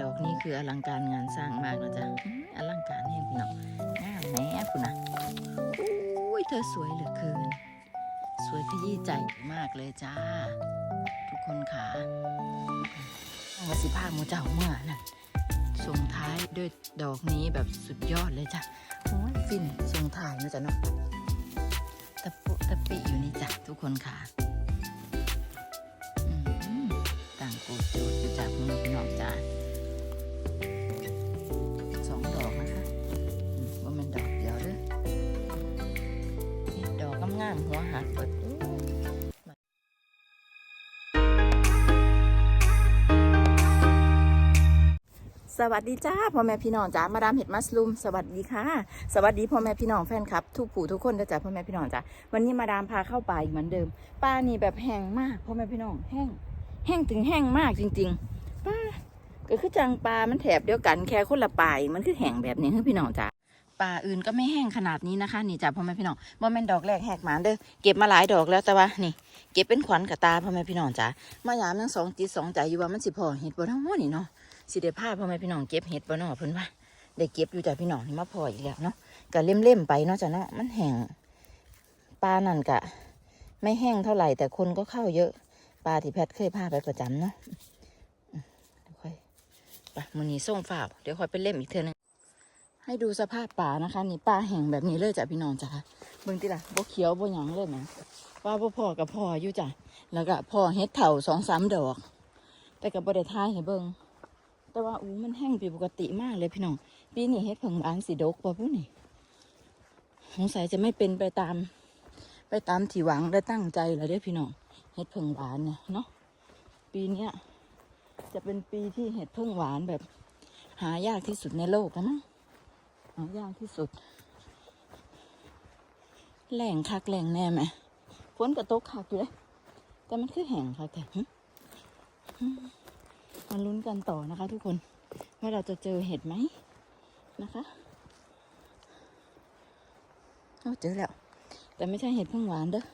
ดอกนี้คืออลังการงานสร้างมากนะจ๊ะอื้ออลังการแห่งพี่น้องงามแหน่คุณนะอุ้ยเธอสวยเหลือเกิน สวยขยี้ใจมากเลยจ้า ทุกคนค่ะวสิภาคหมูเจ้าเมื่อนั่นส่งท้ายด้วยดอกนี้แบบสุดยอดเลยจ้ะโอ้ยฟินส่งท้ายนะจ๊ะเนาะตะปุตะปิอยู่นี่จ้ะทุกคนค่ะอืมต่างกูจูดอยู่จากมือพี่น้องจ้า หัวหักเปิดสวัสดีจ้าพ่อแม่พี่น้องจ้ามาดามเห็ดมัสลูมสวัสดีค่ะ สวัสดีพ่อแม่พี่น้องแฟนคลับ ทุกผู้ทุกคนนะจ้าพ่อแม่พี่น้องจ้าวันนี้มาดามพาเข้าป่าอีกเหมือนเดิมป่านี่แบบแห้งมากพ่อแม่พี่น้องแห้ง แห้งถึงแห้งมากจริงๆป้าก็คือจังปลามันแถบเดียวกันแค่คนละป่ายมันคือแห้งแบบนี้ให้พี่น้องจ้า ป่าอื่นก็ไม่แห้งขนาดนี้นะคะ นี่จ้าพ่อแม่พี่น้องบ่แม่นดอกแรกแหกหมานเด้อเก็บมาหลายดอกแล้วแต่ว่านี่ เก็บเป็นขวัญกับตาพ่อแม่พี่น้องจ้ามายามทั้งสองจิตสองใจอยู่ว่ามันสิพอเห็ดบ่ทั้งหมดนี่เนาะสิได้พาพ่อแม่พี่น้องเก็บเห็ดบ่เนาะเพิ่นว่าได้เก็บอยู่จ้ะพี่น้องนี่มาพออีกแล้วเนาะก็เล่มๆไปเนาะจ้ะเนาะมันแห้งปลานั่นกะ ไม่แห้งเท่าไหร่แต่คนก็เข้าเยอะปลาที่แพทเคยพาไปประจำเนาะเดี๋ยวค่อยไปมื้อนี้ส่งฝ่าวเดี๋ยวค่อยไปเล่มอีกเทื่อนึง ให้ดูสภาพป่านะคะ นี่ป่าแห้งแบบนี้เลยจ้ะพี่น้องจ้ะเบิ่งติล่ะบ่เขียวบ่หยังเลยนะว่าบ่พอกับพออยู่จ้ะแล้วก็พ่อเฮ็ดเถาสองสามดอก แต่ก็บ่ได้ทายให้เบิ่งแต่ว่าอู้มันแห้งผิดปกติมากเลยพี่น้องปีนี้เฮ็ดเผิงบานสีดกป่ะพูนี่สงสัยจะไม่เป็นไปตาม ไปตามที่หวังและตั้งใจเลยเด้พี่น้องเฮ็ดเผิงบานเนี่ยเนาะปีเนี้ยจะเป็นปีที่เห็ดเพิ่งหวานแบบ หายากที่สุดในโลกแล้วมั้งายากที่สุด แหล่งคักแหล่งแน่ไหมฝนกระตกคักอยู่เลย แต่มันคือแห้งคักแต่หึหึมาลุ้นกันต่อนะคะ ทุกคนว่าเราจะเจอเห็ดไหมนะคะเอาเจอแล้ว แต่ไม่ใช่เห็ดพึ่งหวานเด้อ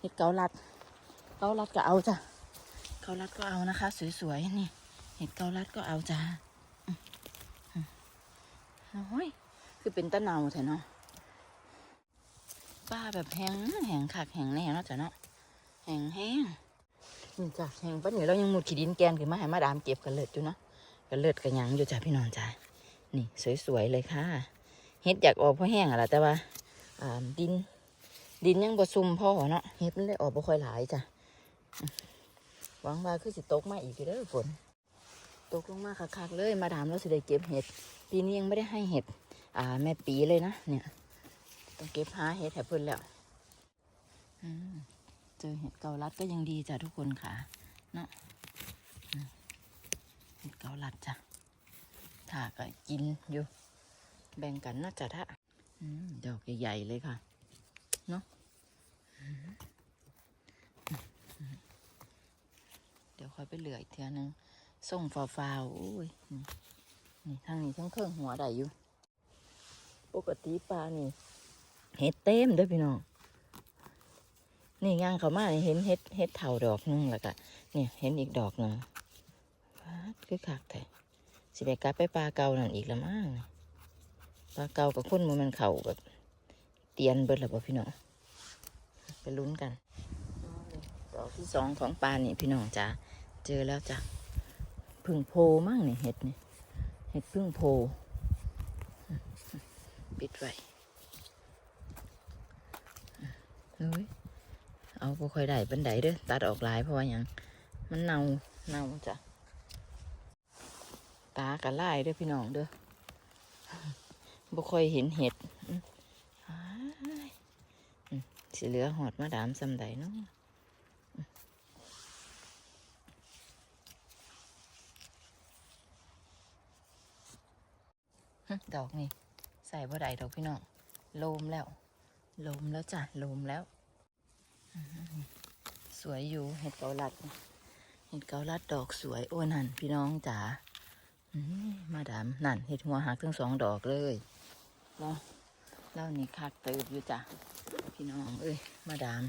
เห็ดเกาลัด เกาลัดก็เอาจ้ะเกาลัดก็เอานะคะ สวยๆนี่ เห็ดเกาลัดก็เอาจ้าอืมอืมโอ้ย คือเป็นตะเนาแท้เนาะป้าแบบแห้งแห้งคักแห้งแน่เนาะจ้ะเนาะแห้งแห้งนี่จ้ะแห่งปันนี้เรายังมุดขีดินแกนขึ้นมาให้มาดามเก็บกันเลิศอยู่เนาะกันเลิศกันยังอยู่จ้ะพี่น้องจ้ะนี่สวยๆเลยค่ะเฮ็ดอยากออกเพราะแห้งอะล่ะแต่ว่าอ่าดิน ดินยังบ่ซุ่มพ่อเนาะเฮ็ดมันเลยออกบ่ค่อยหลายจ้ะหวังว่าคือสิตกมาอีกเด้อฝนตกลงมาคักๆเลยมาดามเราสิได้เก็บเห็ดปีนี้ยังไม่ได้ให้เห็ด อ่า แม่ปีเลยนะ เนี่ย ต้องเก็บหาเห็ดให้เพิ่นแล้วเจอเห็ดเกาลัดก็ยังดีจ้ะทุกคนค่ะเนาะเห็ดเกาลัดจ้ะถ้าก็กินอยู่ แบ่งกันนะจ้ะท่าดอกใหญ่ๆเลยค่ะ เนาะเดี๋ยวค่อยไปเหลืออีกเทียนึงส่งฟาวฟาวๆอุ้ยนี่นี่ทางนี้ทั้งเครื่องหัวได้อยู่ ปกติปลานี่ เห็ดเต็มด้วยพี่น้อง นี่ย่างเขามาเห็นเฮ็ดเฮ็ดเถาดอกนึงแล้วก็เนี่ยเห็นอีกดอกหนึ่งว้าคือคักแท้สิไปกลับไปปลาเก่านั่นอีกละมั้งปลาเก่ากับคนมันมันเข่าแบบ เตียนเบิดแล้วบ่พี่น้องไปลุ้นกันดอกที่สองของปลานี่พี่น้องจ้าเจอแล้วจ้ะพึ่งโพมั่งเนี่ยเห็ดเนี่ยเห็ดพึ่งโพ ปิดไว้เฮ้ยเอาบ่ค่อยได้เป็นไดเด้อตัดออกหลายเพราะว่ายังมันเน่าเน่าจ้ะตากระไล่เด้อพี่น้องเด้อบ่ค่อยเห็นเห็ดสิเหลือหอดมาดามซำใดเนาะดอกนี่ ใส่บ่ได้ดอกพี่น้องโลมแล้วโลมแล้วจ้ะโลมแล้ว สวยอยู่เห็ดเกาลัด เห็ดเกาลัดดอกสวยโอ้นั่นพี่น้องจ๋ามาดามนั่นเห็ดหัวหักทั้งสองดอกเลยเนาะเล่านี่คักเติบอยู่จ้ะพี่น้องเอ้ยมาดาม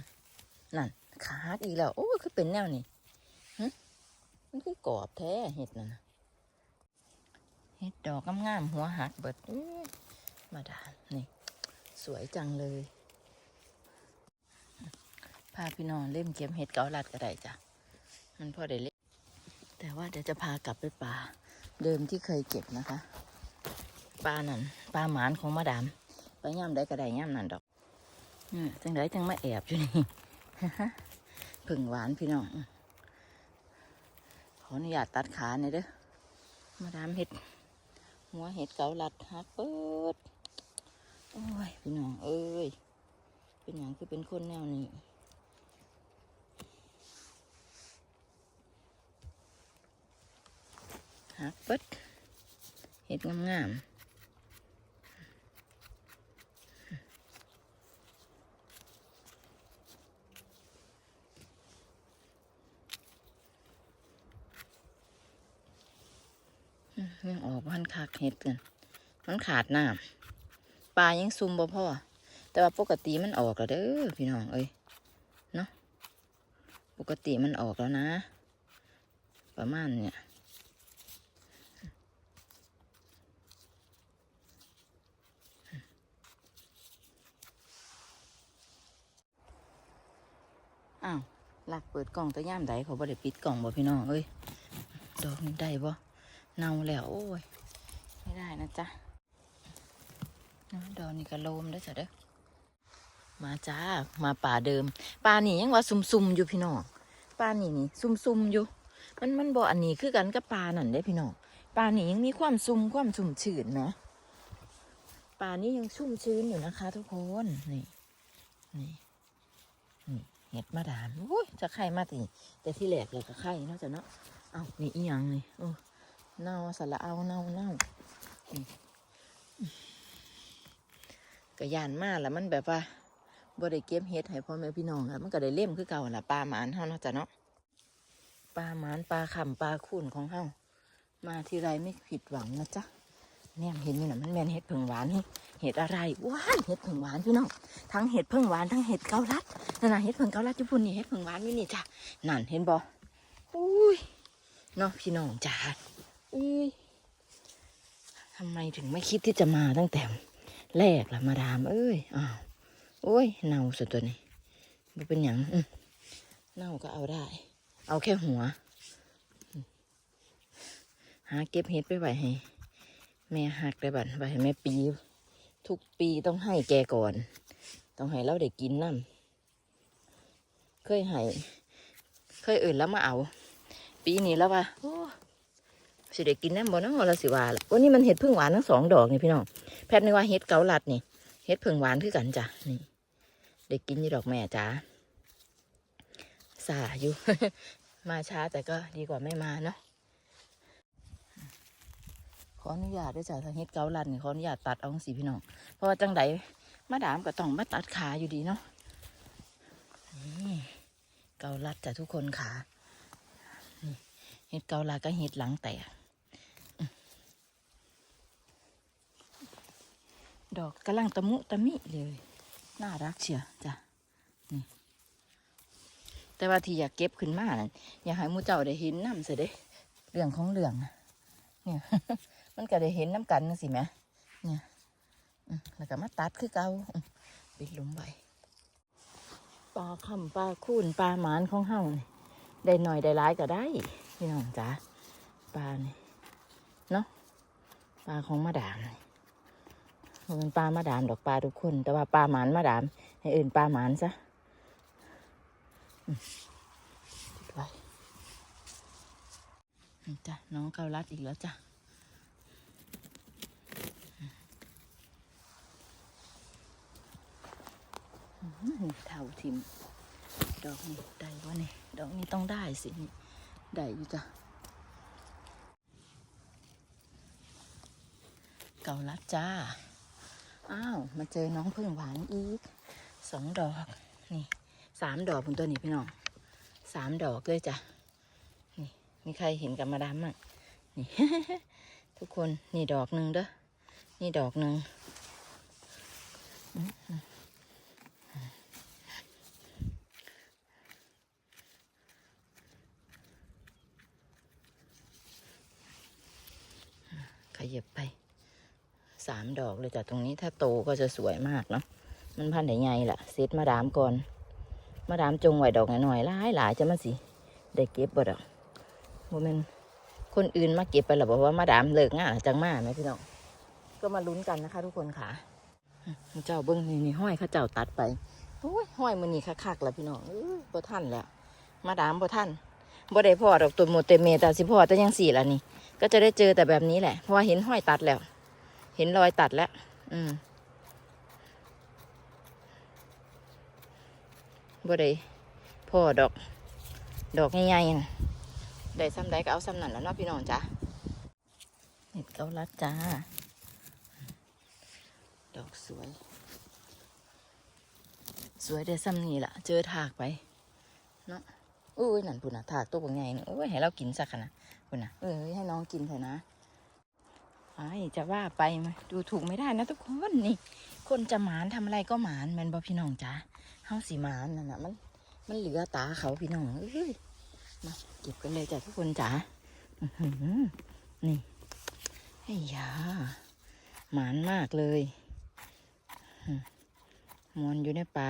นั่นขาดอีกแล้วโอ้คือเป็นแนวนี่หึมันคือกรอบแท้เห็ดนั่นน่ะเห็ดดอกงามๆหัวหักเบิดอ มาดามนี่ สวยจังเลยพาพี่น้องเล่มเก็บเห็ดเกาลัดก็ได้จ้ะ มันพอได้เล่นแต่ว่าเดี๋ยวจะพากลับไปป่า เดิมที่เคยเก็บนะคะปลานั่นปลาหมานของมาดามไปย่ำได้ก็ได้ย่ำนั่นดอกนี่จังไดจังมาแอบอยู่นี่ผึ่งหวานพี่น้องขออนุญาตตัดขาหน่อยเด้อมาดามเห็ด หัวเห็ดเกาลัดฮักเปิด โอ้ยพี่น้องเอ้ย เป็นอย่างคือเป็นคนแนวนี้หักเปิดเห็ดงามๆยังออกพันคักเห็ดกัน มันขาดน้ำ ปลายังซุ่มบ่พ่อแต่ว่าปกติมันออกแล้วเด้อพี่น้องเอ้ยเนาะปกติมันออกแล้วนะ ประมาณเนี่ยอ้าวหลักเปิดกล่องแตะย่ามใดเขาบ่ได้ปิดกล่องบ่พี่น้องเอ้ยดอกนี้ได้บ่เน่าแล้วโอ้ย ไม่ได้นะจ๊ะ ดอกนี้ก็โลมได้อจ้ะเด้อมาจ้า มาป่าเดิม ป่านี่ยังว่าซุ่มๆอยู่พี่น้อง ป่านี่นี่ซุ่มๆอยู่ มันมันบ่อันนี้คือกันกับป่านั่นเด้พี่น้อง ป่านี่ยังมีความซุ่มความชุ่มชื้นนะ ป่านี้ยังชุ่มชื้นอยู่นะคะ ทุกคน นี่ นี่นี่เห็ดมาดามโอ้ยจะไข่มาตีแต่ที่แหลกเลยก็ไข่นาะจ้ะเนาะ เอานี่อีหยังนี่โอ้เน่าสละเอาเน่าเน่านี่ กระยานมาแล้วมันแบบว่าบ่ได้เก็บเห็ดให้พ่อแม่พี่น้องอะมันก็ได้เล่มคือเก่าละปลาหมานเฮาเนาะจ้ะเนาะปลาหมานปลาขำปลาขุ่นของเฮามาทีไรไม่ผิดหวังนะจ๊ะเนี่ยเห็นนี่นะมันแมนเห็ดผึ่งหวานนี่เห็ดอะไรว้ายเห็ดผึ่งหวานพี่น้องทั้งเห็ดผึ่งหวานทั้งเห็ดเกาลัดนั่นน่ะเห็ดผึ่งเกาลัดญี่ปุ่นนี่เห็ดผึ่งหวานนี่นี่จ้ะนั่นเห็นบ่อุ้ยเนาะพี่น้องจ้าอุ้ยทำไมถึงไม่คิดที่จะมาตั้งแต่ แรกละมาดาม เอ้ยอ้าวโอ้ยเน่าสุดตัวนี้บ่เป็นหยังเน่าก็เอาได้ เอาแค่หัว หาเก็บเห็ดไปไว้ให้ แม่หักได้บัดไว้ให้แม่ปี ทุกปีต้องให้แกก่อน ต้องให้เราได้กินน้ำเคยให้ เคยอื่นแล้วมาเอา ปีนี้แล้วว่า สิได้กินน้ำบ่เนาะเราสิว่าละวันนี้มันเห็ดพึ่งหวานทั้งสองดอกนี่พี่น้องแพทย์นึกว่าเห็ดเกาลัดนี่เห็ดพึ่งหวานคือกันจ้ะนี่ได้กินยี่ดอกแม่จ้าสาอยู่ มาช้าแต่ก็ดีกว่าไม่มาเนาะขออนุญาตด้วยจ้ะทางเฮ็ดเกาลัดนี่ขออนุญาตตัดเอาจังสีพี่น้องเพราะว่าจังใดมาดามก็ต้องมาตัดขาอยู่ดีเนาะนี่เกาลัดจ้ะทุกคนขาเฮ็ดเกาลัดก็เฮ็ดหลังแตกอืม ดอกกำลังตะมุตะมิเลย น่ารักเชียวจ้ะนี่แต่ว่าที่อยากเก็บขึ้นมานั่นอยากให้มูเจ้าได้เห็นน้ำเสียเด้เรื่องของเรื่องอะเนี่ยมันก็ได้เห็นน้ำกันจังสิแหมเนี่ยแล้วก็มาตัดคือเก่าปิดหลุมไว้ปลาคำปลาคูนปลาหมานของเฮานี่ได้หน่อยได้หลายก็ได้พี่น้องจ๋าปลานี่เนาะปลาของมาดามนี่ บ่แมันปลามาดามดอกปลาทุกคน แต่ว่าปลาหมานมาดาม ให้อื่นปลาหมานซะอืมปิดไว้จ้ะน้องเกาลัดอีกแล้วจ้ะหือเท่าทิมดอกนี้ได้วะเนี่ยดอกนี้ต้องได้สินี่ได้อยู่จ้ะเกาลัดจ้า อ้าว มาเจอน้องพึ่งหวานอีกสองดอก นี่สามดอกผมตัวนี้พี่น้องสามดอกเลยจ้ะ นี่ มีใครเห็นกับมาดามมั่งนี่ ทุกคน นี่ดอกหนึ่งเด้อ นี่ดอกหนึ่งใคร ยับไปสาม ดอกเลยจ้ะตรงนี้ถ้าโตก็จะสวยมากเนาะมันพันธุ์ใหญ่ๆล่ะเซตมาดามก่อนมาดามจงไว้ดอกหน่อยๆหลายหลายจะมาสิได้เก็บบ่ดอกบ่แม่นคนอื่นมาเก็บไปหรอบอกว่ามาดามเลิกงานแล้วจังมากไหมพี่น้องก็มาลุ้นกันนะคะ ทุกคนค่ะเจ้าเบิ้งนี่นี่ห้อยข้าเจ้าตัดไปโอ้ยห้อยมือนี่คักๆแล้วพี่น้องเอ้ยบ่ทันแล้วมาดามบ่ทันบ่ได้พอดอกตัวหมดเตเมต่สิพอแต่ยังสี่ละนี่ ก็จะได้เจอแต่แบบนี้แหละเพราะว่าเห็นห้อยตัดแล้ว เห็นรอยตัดแล้ว อืมบ่ได้พอดอก ดอกใหญ่ๆน่ะได้ซ้ำใดก็เอาซ้ำนั่นแล้วเนาะพี่น้องจ้ะเห็ดเกาลัดจ้า ดอกสวย สวยได้ซ้ำนี่ล่ะเจอถากไป เนาะอุ้ยนั่นปุ่นน่ะถากตัวบางไงนึงโอ้ยให้เรากินสักขนาดปุ่นน่ะเออให้น้องกินเถอะนะ ไอจะว่าไปดูถูกไม่ได้นะทุกคนนี่ คนจะหมานทำอะไรก็หมานแมันบอพี่น้องจ้าเฮาสีหมานนั่นนะมัน มันเหลือตาเขาพี่น้องเอ้ยมาเก็บกันเลยจ้ะทุกคนจ๋าอื้อหือนี่ไอ้ยาหมานมากเลยอื้อมวนอยู่ในป่า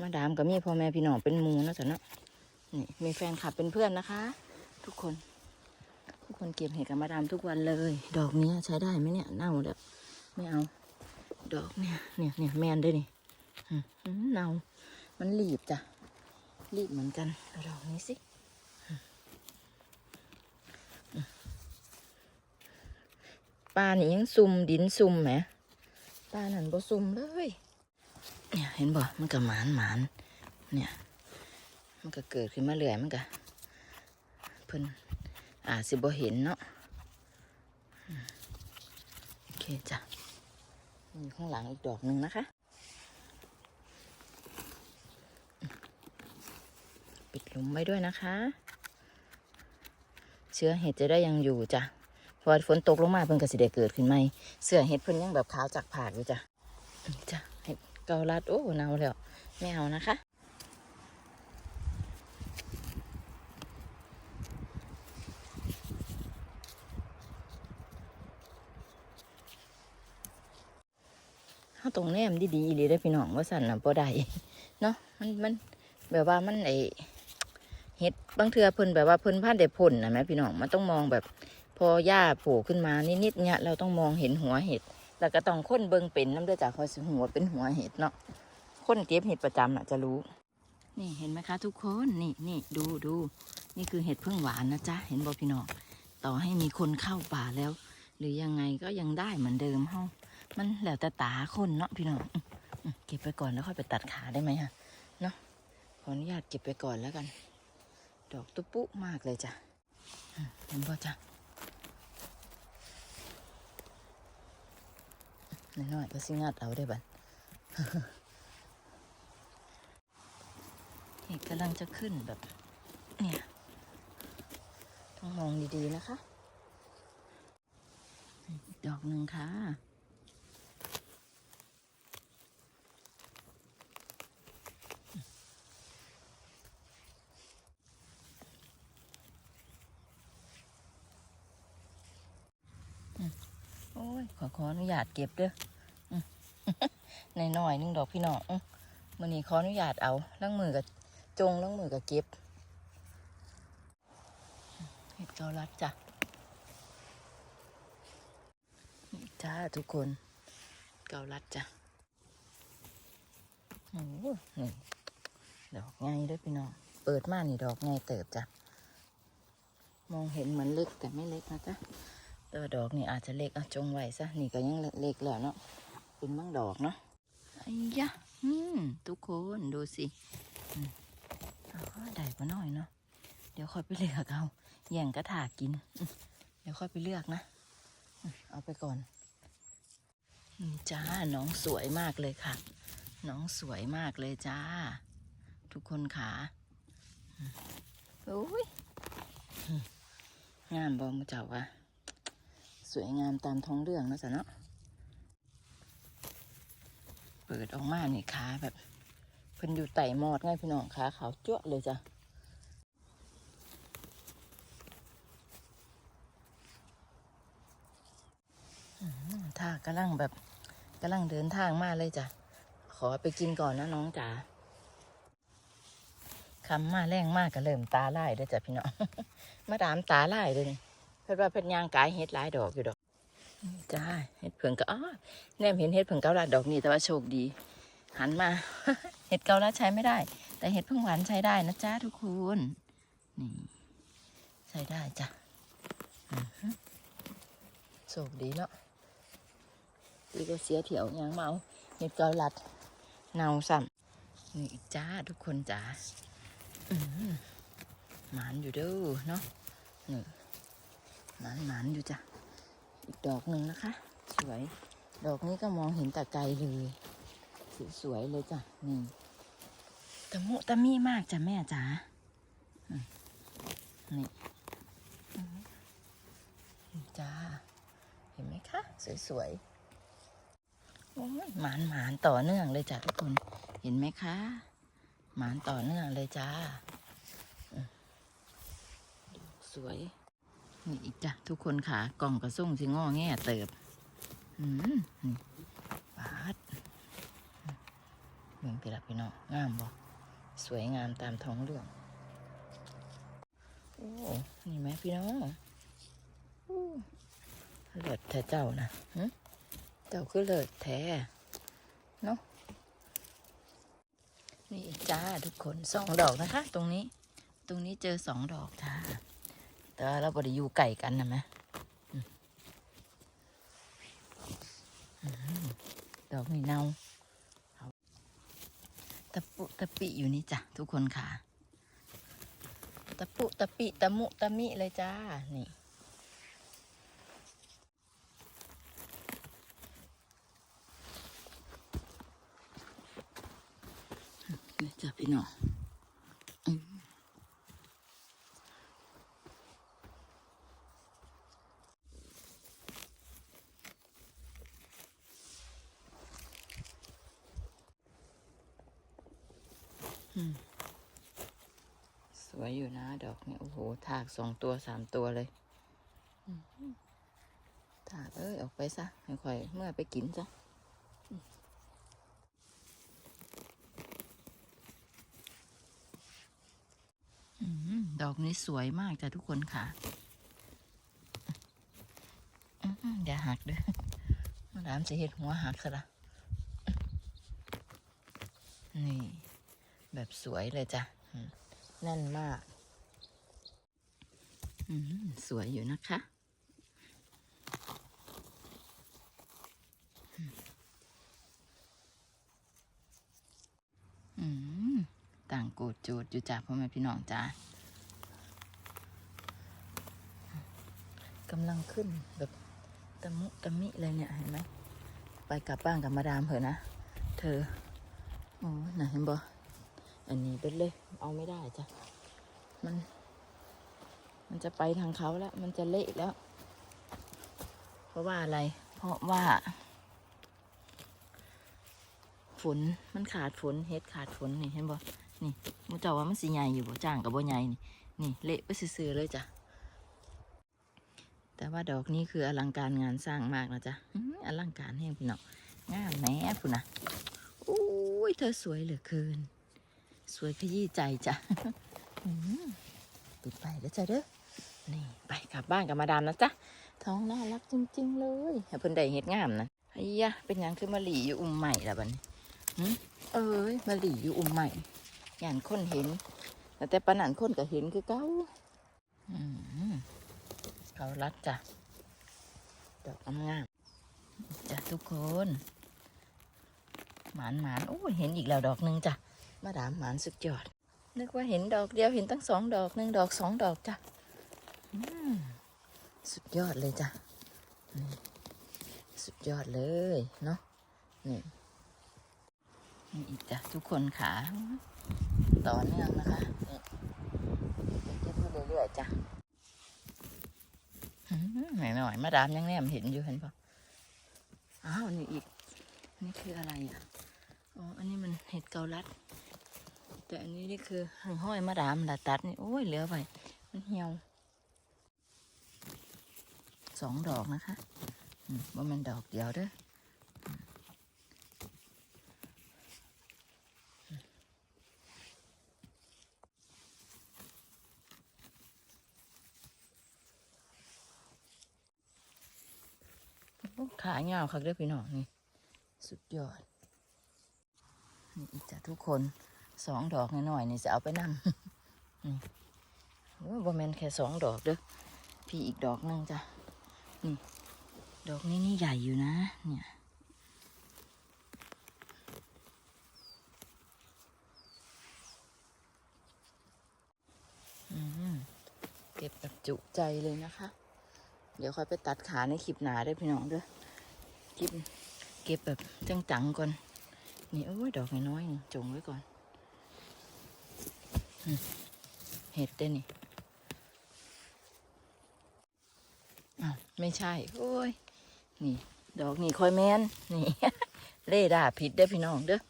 มาดามกับมีพ่อแม่พี่น้องเป็นมูนะจ๊ะเนาะนี่มีแฟนคลับเป็นเพื่อนนะคะ ทุกคน กคนเก็บเห็ดกับมาดามทุกวันเลย ดอกนี้ใช้ได้ไหมเนี่ยเน่าแล้วไม่เอา ดอกเนี่ยเนี่ยเนี่ยแมนด้วยนี่อืมเนามันรีบจ้ะรีบเหมือนกันดอกนี้สิปลานี่ยังซุ่มดินซุ่มไหมปลานั่นบ่ซุ่มเลย เนี่ยเห็นบ่ มันก็หมานหมานเนี่ย มันก็เกิดขึ้นมาเรื่อยมันก็เพิ่น อาจสิบ่เห็นเนาะโอเคจ้ะมีข้างหลังอีกดอกหนึ่งนะคะ ปิดหลุมไว้ด้วยนะคะ เชื้อเห็ดจะได้ยังอยู่จ้ะพอฝนตกลงมาเพิ่นก็สิได้เกิดขึ้นใหม่เสื้อเห็ดเพิ่นยังแบบขาวจากผากอยู่จ้ะจ้ะเห็ดเกาลัดโอ้เนาแล้วไม่เอานะคะ เขาตรงแนมดีๆเลยได้พี่น้องว่าสั่นน่ะบ่ได้เนาะมันมันแบบว่ามันไอเห็ดบางเทือเพิ่นแบบว่าเพิ่นพันแต่ผลนะแม่พี่น้องมันต้องมองแบบพอหญ้าโผล่ขึ้นมานิดๆเนี่ยเราต้องมองเห็นหัวเห็ดแล้วก็ต้องค้นเบิงเป็นน้ำเด้อจากคอยสิหัวเป็นหัวเห็ดเนาะค้นเก็บเห็ดประจำน่ะจะรู้ นี่เห็นไหมคะทุกคนนี่นี่ดูดูนี่คือเห็ดพึ่งหวานนะจ๊ะเห็นบ่พี่น้องต่อให้มีคนเข้าป่าแล้ว หรือยังไงก็ยังได้เหมือนเดิมเฮา มันแล้วแต่ตาคนเนาะพี่น้องเก็บไปก่อนแล้วค่อยไปตัดขาได้ไหมฮะเนาะขออนุญาตเก็บไปก่อนแล้วกัน ดอกตุ๊ปุ๊มากเลยจ้ะเห็นป่จ้ะน้อยๆก็สิงัดเอาได้บัดเห็ดกำลังจะขึ้นแบบ เนี่ย ต้องมองดีๆนะคะ ดอกหนึ่งค่ะ โอ้ย ขอขออนุญาตเก็บเด้อในหน่อยหนึงดอกพี่น้องมันนี้ขออนุญาตเอาล้างมือกับจงล้างมือกับเก็บเห็ดเกาลัดจ้ะจ้าทุกคน เกาลัดจ้ะโอ้โหนี่ดอกไงด้วยพี่น้อง เปิดมานี่ดอกไงเติบจ้ะ มองเห็นเหมือนเล็กแต่ไม่เล็กนะจ๊ะ ตัวดอกนี่อาจจะเล็กอะจงไว้ซะนี่ก็ยังเล็กแล้วเนาะเป็นบางดอกเนาะไอ้ยะอืมทุกคนดูสิอืมอ๋อได้ปะน้อยเนาะเดี๋ยวค่อยไปเลือกเอาแย่งกระถากิน เดี๋ยวค่อยไปเลือกนะ เอาไปก่อนจ้าน้องสวยมากเลยค่ะ น้องสวยมากเลยจ้า ทุกคนขาโอ้ยงามบอมเจ้าวะ สวยงามตามท้องเรื่องนะจ๊ะเนาะเปิดออกมาเนี่ยขาแบบเพิ่นอยู่ไต่มอดง่ายพี่น้องขาขาวจ้วเลยจ้ะท่ากำลังแบบกำลังเดินทางมาเลยจ้ะ ขอไปกินก่อนนะน้องจ๋าคำมาแรงมากก็เริ่มตาไล่ได้จ้ะพี่น้อง มาดามตาไล่เลยนี่ เพิ่นว่าเพิ่นย่างกายเฮ็ดหลายดอกอยู่ดอกจ้าเฮ็ดเผิงก็อ๋อแนมเห็นเฮ็ดเผิงเกาลัดดอกนี่แต่ว่าโชคดี หันมา เห็ดเกาลัดใช้ไม่ได้ แต่เห็ดเพึ่งหวานใช้ได้นะจ้าทุกคนนี่ใช้ได้จ้ะอือโชคดีเนาะดีก็เสียเถียวยังเมาเห็ดเกาลัดเนาซ้ำนี่จ้าทุกคนจ้าอื้อหือหมานอยู่เด้อเนาะนี่ หมานหมานอยู่จ้ะ อีกดอกหนึ่งนะคะ สวย ดอกนี้ก็มองเห็นแต่ไกลเลยสวยๆเลยจ้ะ นี่ตะมุตะมี่มากจ้ะแม่จ๋า นี่จ้า เห็นไหมคะ สวยๆ โอ้ยหมานหมานต่อเนื่องเลยจ้ะทุกคน เห็นไหมคะ หมานต่อเนื่องเลยจ้า สวย นี่อีกจ้ะทุกคนค่ะกล่องกระส่งสิงอแง่เติบ อืมนี่ปาดเหมือนพี่ละพี่น้องงามบ่สวยงามตามท้องเรื่อง โอ้ นี่ไหมพี่น้องเลิศแท้เจ้านะเจ้าคือเลิศแท้เนาะนี่จ้าทุกคนสองดอกนะคะ ตรงนี้ ตรงนี้เจอสองดอกจ้า แต่ว่าเราบไดอยู่ไก่กันนะไหมอืมอืมดอกนี่เน่าตะปุตะปิอยู่นี่จ้ะทุกคนค่ะ ตะปุตะปิตะมุตะมิเลยจ้า นี่นี่จ้ะพี่น้อง สวยอยู่นะ ดอกเนี่ยโอ้โห ถากสองตัวสามตัวเลยถากเอ้ย ออกไปซะให้ค่อยเมื่อไปกินซะดอกนี้สวยมากจ้ะทุกคนค่ะอืมเดี๋ยวหักเด้อมาดามจะเห็ดหัวหักซะละนี่ แบบสวยเลยจ้ะอืมแน่นมากอืมสวยอยู่นะคะอืมต่างโกดโจดอยู่จ้ะพ่อแม่พี่น้องจ้ากำลังขึ้นแบบตะมุตะมิเลยเนี่ยเห็นไหม ไปกลับบ้านกับมาดามเถอะนะ เธอ โอ้ยน่ะเห็นบ่ อันนี้เป็นเลย เอาไม่ได้จ้ะ มัน มันจะไปทางเขาแล้ว มันจะเละแล้ว เพราะว่าอะไร เพราะว่า ฝน มันขาดฝน เฮ็ดขาดฝนนี่เห็นบ่นี่มูเจ้าว่ามันสิใหญ่อยู่บ่จ้างกับบ่ใหญ่นี่ นี่เละไปซื่อๆเลยจ้ะ แต่ว่าดอกนี้คืออลังการงานสร้างมากนะจ๊ะออลังการแห้งพี่น้องงามแม่พุ่นนะโอ้ยเธอสวยเหลือเกิน สวยขยี้ใจจ้ะอืมปิดไปแล้วจ้ะเด้อ นี่ไปกลับบ้านกับมาดามนะจ๊ะ ท้องน่ารักจริง ๆ เลยให้เพิ่นได้เฮ็ดงามนะไอ้ยะเป็นหยังคือมะหลี่อยู่อุ้มใหม่ละบัดนี้หึเอ้ยมะหลี่อยู่อุ้มใหม่ยานคนเห็น แต่แต่ปานนันคนก็เห็นคือเก้าอืมเขารัดจ้ะ ดอกงามๆจ้ะทุกคน หมานหมานโอ้ยเห็นอีกแล้วดอกหนึ่งจ้ะ มาดามหมานสุดยอด นึกว่าเห็นดอกเดียวเห็นตั้งสองดอกหนึ่งดอกสองดอกจ้ะสุดยอดเลยจ้ะสุดยอดเลยเนาะนี่นี่อีกจ้ะทุกคนขาต่อเนื่องนะคะนี่เก็บไปเรื่อยๆจ้ะอืมหน่อยๆมาดามยังแนมเห็นอยู่เห็นปะอ้าวนี่อีกนี่คืออะไรอะอ๋ออันนี้มันเห็ดเกาลัด แต่อันนี้นี่คือห้อยมะดามดาตัดนี่โอ้ยเหลือไปมันเหี่ยวสองดอกนะคะว่ามันดอกเดียวเด้อขาเงาวคักเด้อพี่น้องนี่ สุดยอด นี่อีกจ้ะทุกคน สองดอกน้อยๆนี่จะเอาไปนำนี่โอ้บ่แมนแค่สองดอกเด้อพี่อีกดอกนึงจ้ะนี่ดอกนี้นี่ใหญ่อยู่นะ เนี่ยเก็บแบบจุใจเลยนะคะ เดี๋ยวค่อยไปตัดขาในคลิปหนาด้วยพี่น้องเด้อคลิปเก็บแบบจังๆก่อน นี่โอ้ยดอกน้อยๆจงไว้ก่อน เห็ดเด้นี่อ้าวไม่ใช่ โอ้ย นี่ ดอกนี่คอยแมนนี่เลดาผิดเด้อพี่น้องเด้อ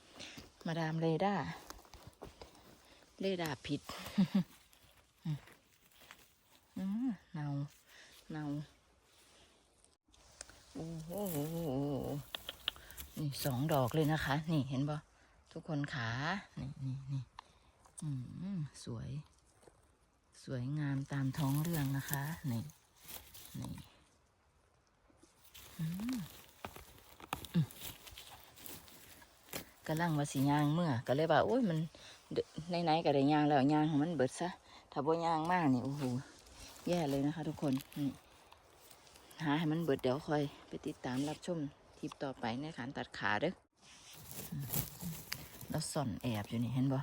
มาดามเรดาเรดาผิดอืมเนาเนาโอ้โหนี่สองดอกเลยนะคะ นี่เห็นบ่ทุกคนขา นี่นี่นี่ อืมสวย สวยงามตามท้องเรื่องนะคะ นี่ นี่อืมอืมกำลังว่าสียางเมื่อก็เลยว่าโอ้ยมันในๆก็ได้ยางแล้วยางของมันเบิดซะถ้าบ่ยางมากนี่โอ้โหแย่เลยนะคะ ทุกคนนี่หาให้มันเบิดเดี๋ยวคอย ไปติดตามรับชมทริปต่อไปในการตัดขาเด้อแล้วซ่อนแอบอยู่นี่เห็นบ่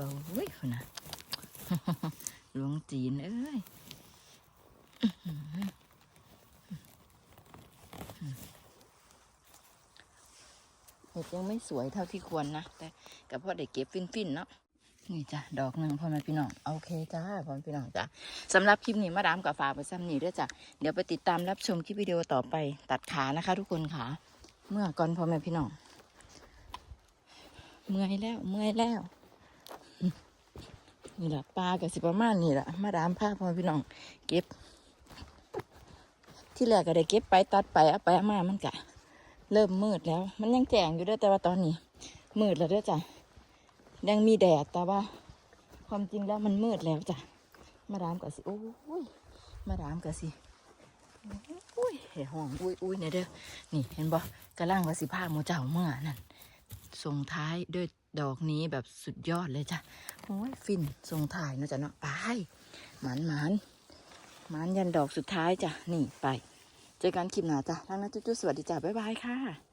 เบาเฮ้ยคุณนะหลวงจีนเอ้ยเห็ดยังไม่สวยเท่าที่ควรนะ แต่กับพ่อได้เก็บฟินๆเนาะนี่จ้ะดอกหนึ่งพ่อแม่พี่น้องโอเคจ้าพ่อแม่พี่น้องจ้ะสำหรับคลิปนี้มาดามกับฝาไปซ้ำนี่ด้วยจ้ะเดี๋ยวไปติดตามรับชมคลิปวิดีโอต่อไปตัดขานะคะ ทุกคนค่ะ เมื่อก่อนพ่อแม่พี่น้องเมื่อยแล้วเมื่อยแล้ว นี่แหละปลากับสิประมาณนี่แหละมาดามพาพ่อพี่น้อง เก็บ ที่แรกก็ได้เก็บไปตัดไปเอาไปเอามามันกะ เริ่มมืดแล้ว มันยังแจงอยู่ด้วยแต่ว่าตอนนี้ มืดแล้วด้วยจ้ะยังมีแดดแต่ว่า ความจริงแล้วมันมืดแล้วจ้ะมาดามกับสิโอ้ยมาดามกับสิอุ้ยเฮ้ห้องอุ้ยอุ้ยเนี่ยเด้อนี่เห็นบ่กระล่างว่าสิผ้าโมเจ้าเมื่อนั่นส่งท้ายด้วย ดอกนี้แบบสุดยอดเลยจ้ะโอ้ยฟินทรงถ่ายนาะจ๊ะเนาะไปหมันหมันหมันยันดอกสุดท้ายจ้ะนี่ไป เจอกันคลิปหน้าจ้ะทั้งนั้นจุ๊ๆสวัสดีจ้ะบ๊ายบายค่ะ